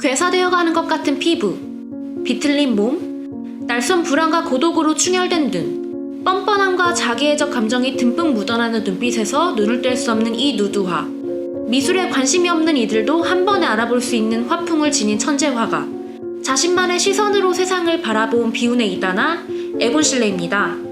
괴사되어가는 것 같은 피부, 비틀린 몸, 날선 불안과 고독으로 충혈된 눈, 뻔뻔함과 자기애적 감정이 듬뿍 묻어나는 눈빛에서 눈을 뗄 수 없는 이 누드화. 미술에 관심이 없는 이들도 한 번에 알아볼 수 있는 화풍을 지닌 천재 화가. 자신만의 시선으로 세상을 바라본 비운의 이다나 에곤 실레입니다.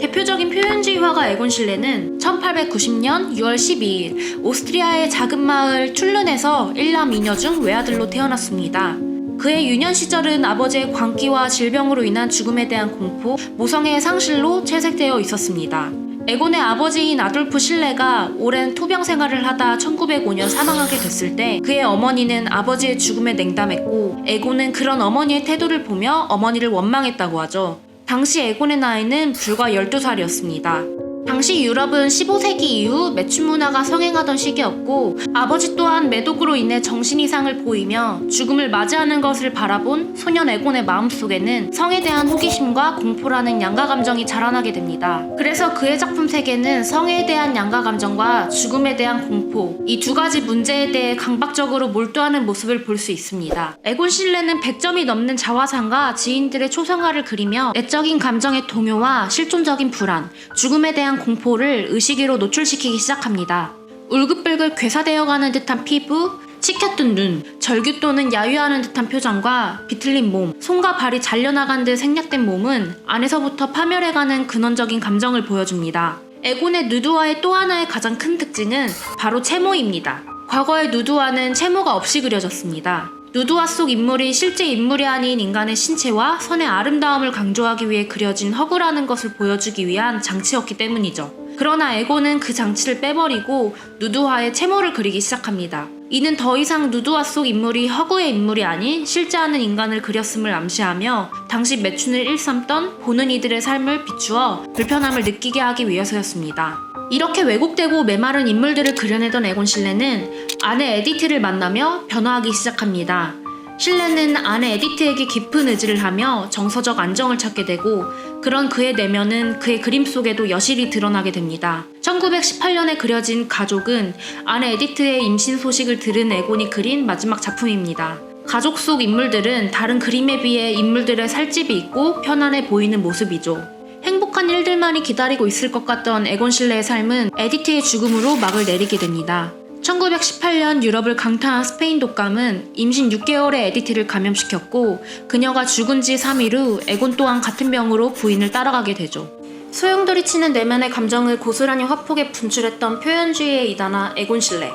대표적인 표현주의 화가 에곤 실레는 1890년 6월 12일 오스트리아의 작은 마을 툴른에서 일남 이녀 중 외아들로 태어났습니다. 그의 유년 시절은 아버지의 광기와 질병으로 인한 죽음에 대한 공포, 모성애의 상실로 채색되어 있었습니다. 에곤의 아버지인 아돌프 실레가 오랜 투병 생활을 하다 1905년 사망하게 됐을 때 그의 어머니는 아버지의 죽음에 냉담했고 에곤은 그런 어머니의 태도를 보며 어머니를 원망했다고 하죠. 당시 에곤의 나이는 불과 12살이었습니다. 당시 유럽은 15세기 이후 매춘 문화가 성행하던 시기였고 아버지 또한 매독으로 인해 정신 이상을 보이며 죽음을 맞이하는 것을 바라본 소년 에곤의 마음속에는 성에 대한 호기심과 공포라는 양가 감정이 자라나게 됩니다. 그래서 그의 작품 세계는 성에 대한 양가 감정과 죽음에 대한 공포 이 두 가지 문제에 대해 강박적으로 몰두하는 모습을 볼 수 있습니다. 에곤 실레는 100점이 넘는 자화상과 지인들의 초상화를 그리며 내적인 감정의 동요와 실존적인 불안, 죽음에 대한 공포를 의식으로 노출시키기 시작합니다. 울긋불긋 괴사되어가는 듯한 피부, 치켜뜬 눈, 절규 또는 야유하는 듯한 표정과 비틀린 몸, 손과 발이 잘려나간 듯 생략된 몸은 안에서부터 파멸해가는 근원적인 감정을 보여줍니다. 에곤의 누드화의 또 하나의 가장 큰 특징은 바로 채모입니다. 과거의 누드화는 채모가 없이 그려졌습니다. 누드화 속 인물이 실제 인물이 아닌 인간의 신체와 선의 아름다움을 강조하기 위해 그려진 허구라는 것을 보여주기 위한 장치였기 때문이죠. 그러나 에고는 그 장치를 빼버리고 누드화에 채모를 그리기 시작합니다. 이는 더 이상 누드화 속 인물이 허구의 인물이 아닌 실제하는 인간을 그렸음을 암시하며 당시 매춘을 일삼던 보는 이들의 삶을 비추어 불편함을 느끼게 하기 위해서였습니다. 이렇게 왜곡되고 메마른 인물들을 그려내던 에곤 실레는 아내 에디트를 만나며 변화하기 시작합니다. 실레는 아내 에디트에게 깊은 의지를 하며 정서적 안정을 찾게 되고 그런 그의 내면은 그의 그림 속에도 여실히 드러나게 됩니다. 1918년에 그려진 가족은 아내 에디트의 임신 소식을 들은 에곤이 그린 마지막 작품입니다. 가족 속 인물들은 다른 그림에 비해 인물들의 살집이 있고 편안해 보이는 모습이죠. 행복한 일들만이 기다리고 있을 것 같던 에곤 실레의 삶은 에디트의 죽음으로 막을 내리게 됩니다. 1918년 유럽을 강타한 스페인 독감은 임신 6개월의 에디트를 감염시켰고 그녀가 죽은 지 3일 후 에곤 또한 같은 병으로 부인을 따라가게 되죠. 소용돌이 치는 내면의 감정을 고스란히 화폭에 분출했던 표현주의의 이다나 에곤 실레.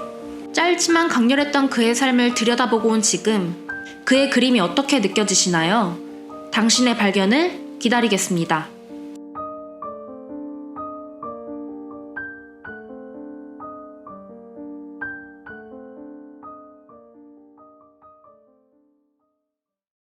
짧지만 강렬했던 그의 삶을 들여다보고 온 지금 그의 그림이 어떻게 느껴지시나요? 당신의 발견을 기다리겠습니다.